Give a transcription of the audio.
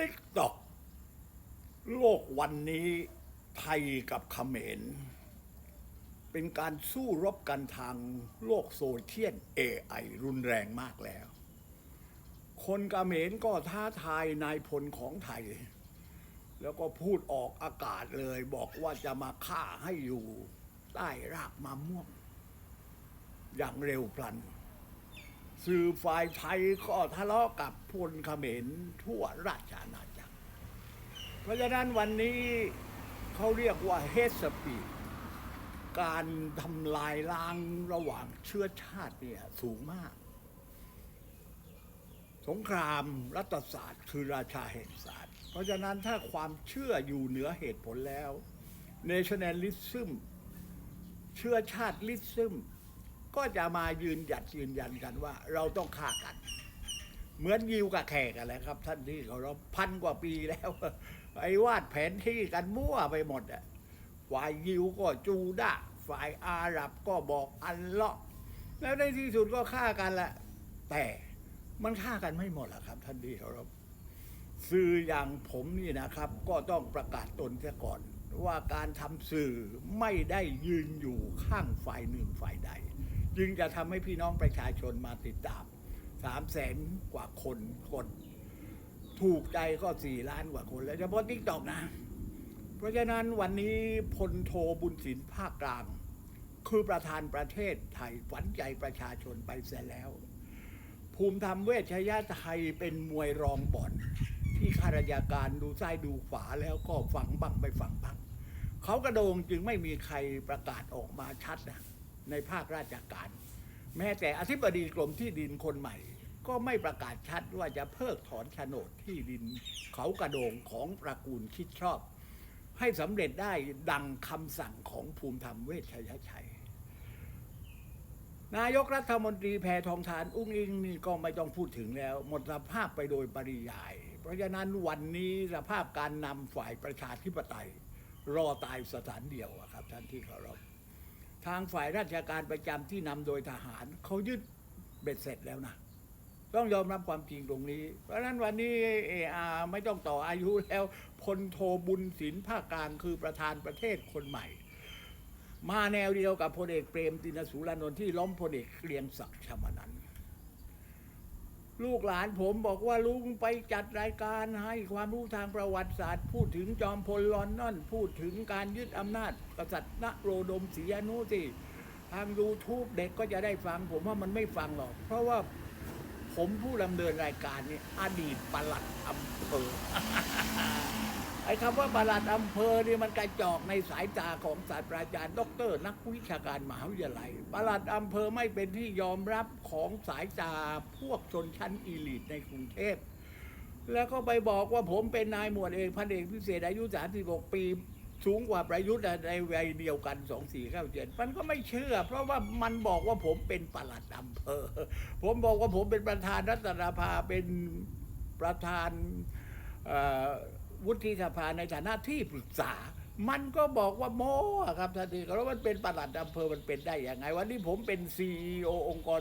ติ๊กตอกโลกวันนี้ไทยกับเขมร เป็นการสู้รบกันทางโลกโซเชียล AI รุนแรงมากแล้ว คนเขมรก็ท้าทายนายพลของไทย แล้วก็พูดออกอากาศเลยบอกว่าจะมาฆ่าให้อยู่ใต้รากมะม่วง อย่างเร็วพลัน สื่อฝ่ายไทยก็ทะเลาะกับพลเขมรทั่วราชอาณาจักร เพราะฉะนั้นวันนี้เขาเรียกว่าเฮสปีดการทำลายล้างระหว่างเชื้อชาติเนี่ยสูงมาก สงครามรัฐศาสตร์คือราชาแห่งศาสตร์ เพราะฉะนั้นถ้าความเชื่ออยู่เหนือเหตุผลแล้ว nationalism เชื้อชาติลิซึม ก็จะมายืนหยัดยืนยันกันว่า เราต้องฆ่ากัน เหมือนยิวกับแขกกันแหละครับ ท่านที่เขาเราพันกว่าปีแล้ว ไอ้วาดแผนที่กันมั่วไปหมดอะฝ่ายยิวก็จูดะฝ่ายอาหรับก็บอกอันเลาะห์แล้วในที่สุดก็ฆ่ากันแหละ แต่มันฆ่ากันไม่หมดหรอกครับ ท่านที่เคารพสื่ออย่างผมนี่นะครับ ก็ต้องประกาศตนเสียก่อน ว่าการทำสื่อไม่ได้ยืนอยู่ข้างฝ่ายหนึ่งฝ่ายใด จึงจะทำให้พี่น้องประชาชนมาติดตามสามแสนกว่าคนกดถูกใจก็สี่ล้านกว่าคนแล้วเฉพาะทิกตอกนะ เพราะฉะนั้นวันนี้พลโทบุญสินภาคกลาง คือประธานประเทศไทยฝันใจประชาชนไปเสียแล้ว ภูมิธรรมเวชยไทยเป็นมวยรองบ่อน ที่ข้าราชการดูซ้ายดูขวาแล้วก็ฟังบ้างไม่ฟังบ้างเขากระโดงจึงไม่มีใครประกาศออกมาชัดนะ ในภาคราชการ แม้แต่อธิบดีกรมที่ดินคนใหม่ ก็ไม่ประกาศชัดว่าจะเพิกถอนโฉนดที่ดินเขากระโดงของตระกูลคิดชอบ ให้สำเร็จได้ดังคำสั่งของภูมิธรรมเวชยชัย นายกรัฐมนตรีแพทองทานอุ้งอิงนี่ก็ไม่ต้องพูดถึงแล้ว หมดสภาพไปโดยปริยาย เพราะฉะนั้นวันนี้สภาพการนำฝ่ายประชาธิปไตยรอตายสถานเดียวครับท่านที่เคารพ ทางฝ่ายราชการประจำที่นำโดยทหารเขายึดเบ็ดเสร็จแล้วนะต้องยอมรับความจริงตรงนี้ เพราะฉะนั้นวันนี้เออาไม่ต้องต่ออายุแล้วพลโทบุญศิลป์ภาคกลางคือประธานประเทศคนใหม่ มาแนวเดียวกับพลเอกเปรมตินสุรานนท์ที่ล้มพลเอกเกรียงศักดิ์ชมานัน ลูกหลานผมบอกว่าลุงไปจัดรายการให้ความรู้ทางประวัติศาสตร์ พูดถึงจอมพลลอนนอน พูดถึงการยึดอำนาจกษัตริย์นโรดมศรีอนุสิทางยูทูบเด็กก็จะได้ฟัง ผมว่ามันไม่ฟังหรอก เพราะว่าผมผู้ดำเนินรายการนี่อดีตปลัดอำเภอ อ้คำว่าปลัดอำเภอนี่มันกระจอกในสายตาของศาสตราจารย์ด็อกเตอร์นักวิชาการมหาวิทยาลัยปลัดอำเภอไม่เป็นที่ยอมรับของสายตาพวกชนชั้นอีลิทในกรุงเทพแล้วก็ไปบอกว่าผมเป็นนายหมวดเอกพันเอกพิเศษอายุ 36 ปีสูงกว่าประยุทธ์ในวัยเดียวกัน2497มันก็ไม่เชื่อ เพราะว่ามันบอกว่าผมเป็นปลัดอำเภอ ผมบอกว่าผมเป็นประธานรัฐสภาเป็นประธานเอ่อ วุฒิสภาในฐานะที่ปรึกษา มันก็บอกว่าโม้ครับท่านที่แล้วมันเป็นปลัดอำเภอมันเป็นได้ยังไง วันนี้ผมเป็นซีอองค์กร